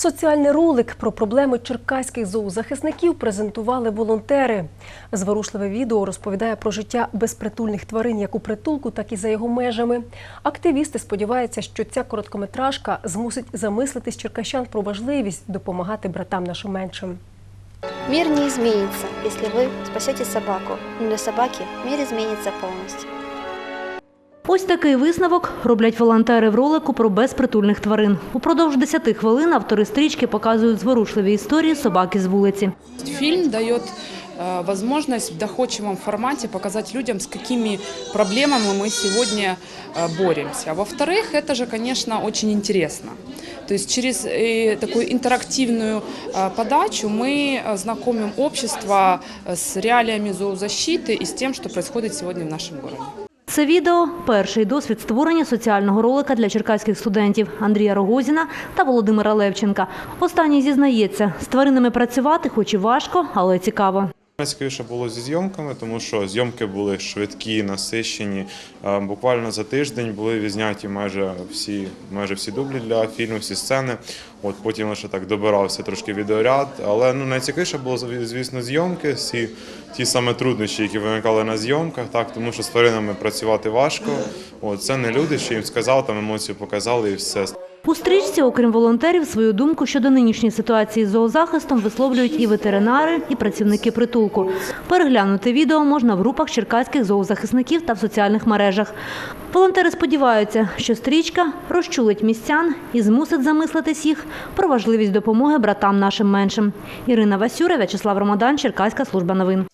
Соціальний ролик про проблеми черкаських зоозахисників презентували волонтери. Зворушливе відео розповідає про життя безпритульних тварин як у притулку, так і за його межами. Активісти сподіваються, що ця короткометражка змусить замислитись черкащан про важливість допомагати братам нашим меншим. Мир не изменится, если вы спасете собаку. Для собаки мир изменится полностью. Ось такий висновок роблять волонтери в ролику про безпритульних тварин. Упродовж 10 хвилин автори стрічки показують зворушливі історії собаки з вулиці. Фильм дает э, возможность в доходчивом формате показать людям, с какими проблемами мы сегодня э, боремся. Во-вторых, это же, конечно, очень интересно. То есть через э, такую интерактивную э, подачу мы э, знакомим общество э, с реалиями зоозащиты и с тем, что происходит сегодня в нашем городе. Це відео – перший досвід створення соціального ролика для черкаських студентів Андрія Рогозіна та Володимира Левченка. Останній зізнається, з тваринами працювати хоч і важко, але цікаво. Найцікавіше було зі зйомками, тому що зйомки були швидкі, насищені. Буквально за тиждень були відзняті майже всі, майже всі дублі для фільму, всі сцени. От потім лише так добирався трошки відеоряд. Але ну найцікавіше було звісно зйомки, всі ті саме труднощі, які виникали на зйомках, так тому що з тваринами працювати важко. От це не люди, що їм сказав, там емоцію показали і все. У стрічці, окрім волонтерів, свою думку щодо нинішньої ситуації з зоозахистом висловлюють і ветеринари, і працівники притулку. Переглянути відео можна в групах черкаських зоозахисників та в соціальних мережах. Волонтери сподіваються, що стрічка розчулить містян і змусить замислитись їх про важливість допомоги братам нашим меншим. Ірина Васюра, В'ячеслав Ромадан, Черкаська служба новин.